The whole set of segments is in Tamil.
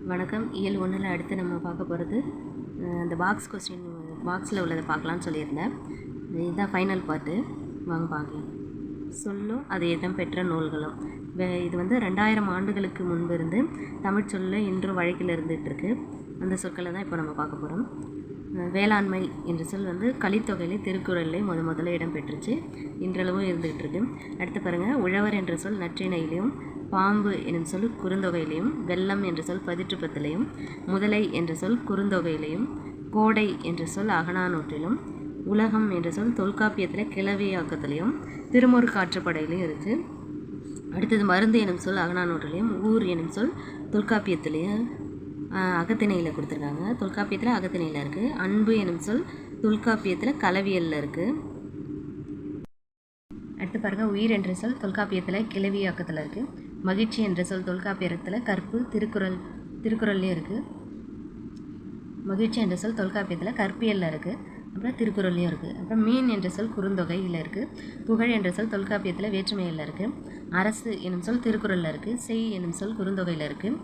வணக்கம். இயல் ஒன்றில் அடுத்து நம்ம பார்க்க போகிறது அந்த பாக்ஸ் கொஸ்டின் பாக்ஸில் உள்ளதை பார்க்கலான்னு சொல்லியிருந்தேன். இதுதான் ஃபைனல் பார்ட்டு வாங்க பார்க்கலாம். சொல்லும் அது இடம்பெற்ற நூல்களும். வே இது வந்து ரெண்டாயிரம் ஆண்டுகளுக்கு முன்பு இருந்து தமிழ் சொல்ல இன்றும் வழக்கில் இருந்துகிட்ருக்கு அந்த சொற்களை தான் இப்போ நம்ம பார்க்க போகிறோம் வேளாண்மை என்ற சொல் வந்து கலித்தொகையிலே திருக்குறளிலே முத முதல்ல இடம்பெற்றுச்சு இன்றளவும் இருந்துகிட்டு இருக்கு. அடுத்து பாருங்கள் உழவர் என்ற சொல் நற்றிணையிலையும் பாம்பு எனும் சொல் குறுந்தொகையிலையும் வெள்ளம் என்ற சொல் பதிற்றுப்பத்திலையும் முதலை என்ற சொல் குறுந்தொகையிலையும் கோடை என்ற சொல் அகனானூற்றிலும் உலகம் என்ற சொல் தொல்காப்பியத்தில் கிளவியாக்கத்திலையும் திருமொரு காற்றுப்படையிலையும் இருக்குது அடுத்தது மருந்து எனும் சொல் அகனானூற்றிலையும் ஊர் எனும் சொல் தொல்காப்பியத்திலையும் அகத்திணையில் கொடுத்துருக்காங்க. தொல்காப்பியத்தில் அகத்திணையில் இருக்குது அன்பு எனும் சொல் தொல்காப்பியத்தில் கலவியலில் இருக்குது அடுத்து பாருங்கள் உயிர் என்ற சொல் தொல்காப்பியத்தில் கிளவியாக்கத்தில் இருக்குது மகிழ்ச்சி என்ற சொல் தொல்காப்பியத்தில் கற்பு திருக்குறள் திருக்குறள்லேயும் இருக்குது மகிழ்ச்சி என்ற சொல் தொல்காப்பியத்தில் கற்பியலில் இருக்குது அப்புறம் திருக்குறள்லையும் இருக்குது அப்புறம் மீன் என்ற சொல் குறுந்தொகையில் இருக்குது புகழ் என்ற சொல் தொல்காப்பியத்தில் வேற்றுமையில் இருக்குது அரசு எனும் சொல் திருக்குறளில் இருக்குது செய் எனும் சொல் குறுந்தொகையில் இருக்குது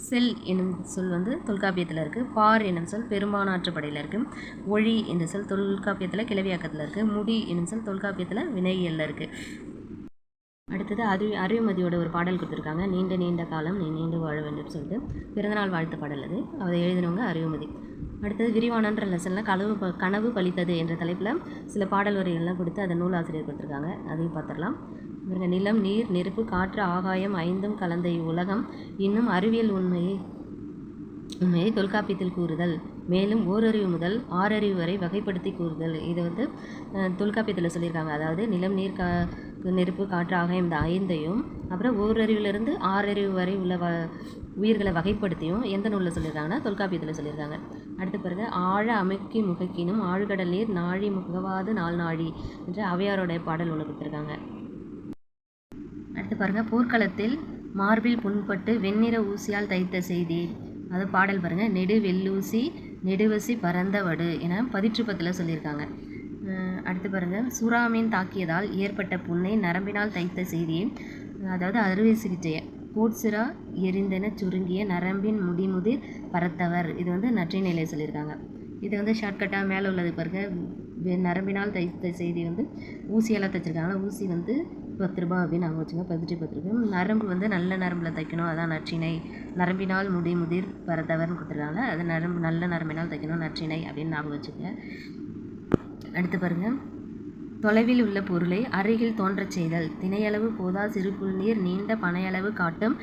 செல் எனும் சொல் வந்து தொல்காப்பியத்தில் இருக்குது பார் எனும் சொல் பெரும்பானாற்றுப்படையில் இருக்குது ஒழி என்ற சொல் தொல்காப்பியத்தில் கிளவியாக்கத்தில் இருக்குது முடி என்னும் சொல் தொல்காப்பியத்தில் வினையியலில் இருக்குது அடுத்தது அறிவு அறிவுமதியோட ஒரு பாடல் கொடுத்துருக்காங்க. நீண்ட நீண்ட காலம் நீ நீண்டு வாழ வேண்டும் சொல்லிட்டு பிறந்தநாள் வாழ்த்து பாடல் அது. அதை எழுதினவங்க அறிவுமதி. அடுத்தது விரிவானன்ற லெசனில் கனவு ப கனவு பலித்தது என்ற தலைப்பில் சில பாடல் வரிகள்லாம் கொடுத்து அதை நூலாசிரியர் கொடுத்துருக்காங்க. அதையும் பார்த்துடலாம் இவங்க நிலம் நீர் நெருப்பு காற்று ஆகாயம் ஐந்தும் கலந்த இவ்வுலகம் இன்னும் அறிவியல் உண்மையை உண்மையை தொல்காப்பியத்தில் கூறுதல். மேலும் ஓரறிவு முதல் ஆறறிவு வரை வகைப்படுத்தி கூறுதல். இது வந்து தொல்காப்பியத்தில் சொல்லியிருக்காங்க. அதாவது நிலம் நீர் கா நெருப்பு காற்று ஆகாயம் இந்த ஐந்தையும் அப்புறம் ஓரறிவிலிருந்து ஆறறிவு வரை உள்ள வ உயிர்களை வகைப்படுத்தியும் எந்த நூலில் சொல்லியிருக்காங்கன்னா தொல்காப்பியத்தில் சொல்லியிருக்காங்க. அடுத்து பிறகு ஆழ அமைக்கி முகக்கினும் ஆழ்கடல் நீர் நாழி முகவாது நாள் நாழி என்ற அவையாரோடைய பாடல் ஒன்று கொடுத்துருக்காங்க. அடுத்து பாருங்கள் போர்க்களத்தில் மார்பில் புண்பட்டு வெண்ணிற ஊசியால் தைத்த செய்தி. அது பாடல் பாருங்கள் நெடுவெல்லூசி நெடுவசி பரந்த வடு என பதிற்றுப்பத்தில் சொல்லியிருக்காங்க. அடுத்து பாருங்கள் சுறாமீன் தாக்கியதால் ஏற்பட்ட புண்ணை நரம்பினால் தைத்த செய்தியை அதாவது அறுவை சிகிச்சையை கோட்சிரா எரிந்தென சுருங்கிய நரம்பின் முடிமுதிர் பரத்தவர். இது வந்து நற்றினையிலே சொல்லியிருக்காங்க. இது வந்து ஷார்ட்கட்டாக மேலே உள்ளது பாருங்கள் நரம்பினால் தைத்த செய்தி வந்து ஊசியெல்லாம் தைச்சிருக்காங்க. ஊசி வந்து பத்து ரூபா அப்படின்னு நாங்கள் வச்சுங்க. பதினெட்டு பத்து ரூபாய் நரம்பு வந்து நல்ல நரம்பில் தைக்கணும். அதான் நற்றினை நரம்பினால் முடி முதிர் பரத்தவர்னு கொடுத்துருக்காங்க. அது நரம்பு நல்ல நரம்பினால் தைக்கணும். நற்றினை அப்படின்னு ஞாபகம் வச்சுக்கோங்க அடுத்து பாருங்கள் தொலைவில் உள்ள பொருளை அருகில் தோன்றச் செய்தல். திணையளவு போதா சிறு நீர் நீண்ட பனையளவு காட்டும்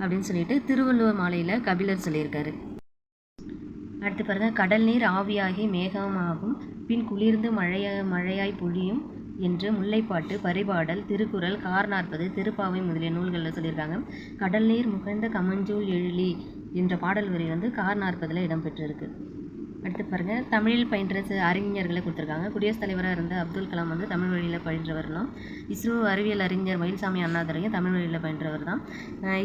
அப்படின்னு சொல்லிட்டு திருவள்ளுவர் மாலையில் கபிலர் சொல்லியிருக்காரு. அடுத்து பாருங்கள் கடல் நீர் ஆவியாகி மேகமாகும். பின் குளிர்ந்து மழைய மழையாய் பொழியும். என்று முல்லைப்பாட்டு பரிபாடல் திருக்குறள் கார் நாற்பது திருப்பாவை முதலிய நூல்களில் சொல்லியிருக்காங்க. கடல் நீர் முகழ்ந்த கமஞ்சூல் எழிலி என்ற பாடல் வரி வந்து கார் நாற்பதில் இடம்பெற்றிருக்கு. அடுத்து பாருங்கள் தமிழில் பயின்ற அறிஞர்களை கொடுத்துருக்காங்க. குடியரசுத் தலைவராக இருந்த அப்துல் கலாம் வந்து தமிழ் வழியில் பயின்றவர்லாம். இஸ்ரோ அறிவியல் அறிஞர் மயில்சாமி அண்ணாதுரையும் தமிழ் வழியில் பயின்றவர் தான்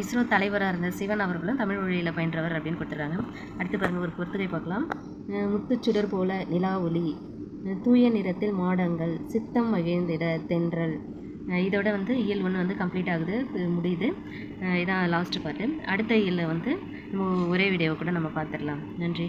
இஸ்ரோ தலைவராக இருந்த சிவன் அவர்களும் தமிழ் வழியில் பயின்றவர் அப்படின்னு கொடுத்துருக்காங்க. அடுத்து பாருங்கள் ஒரு பொறுத்துகை பார்க்கலாம். முத்துச்சுடர் போல நிலா ஒளி தூய நிறத்தில் மாடங்கள் சித்தம் மகிழ்ந்திட தென்றல். இதோட வந்து இயல் ஒன்று வந்து கம்ப்ளீட் ஆகுது. முடியுது. இதான் லாஸ்ட்டு பார்ட்டு அடுத்த இயலில் வந்து நம்ம ஒரே வீடியோவை கூட நம்ம பார்த்துடலாம். நன்றி.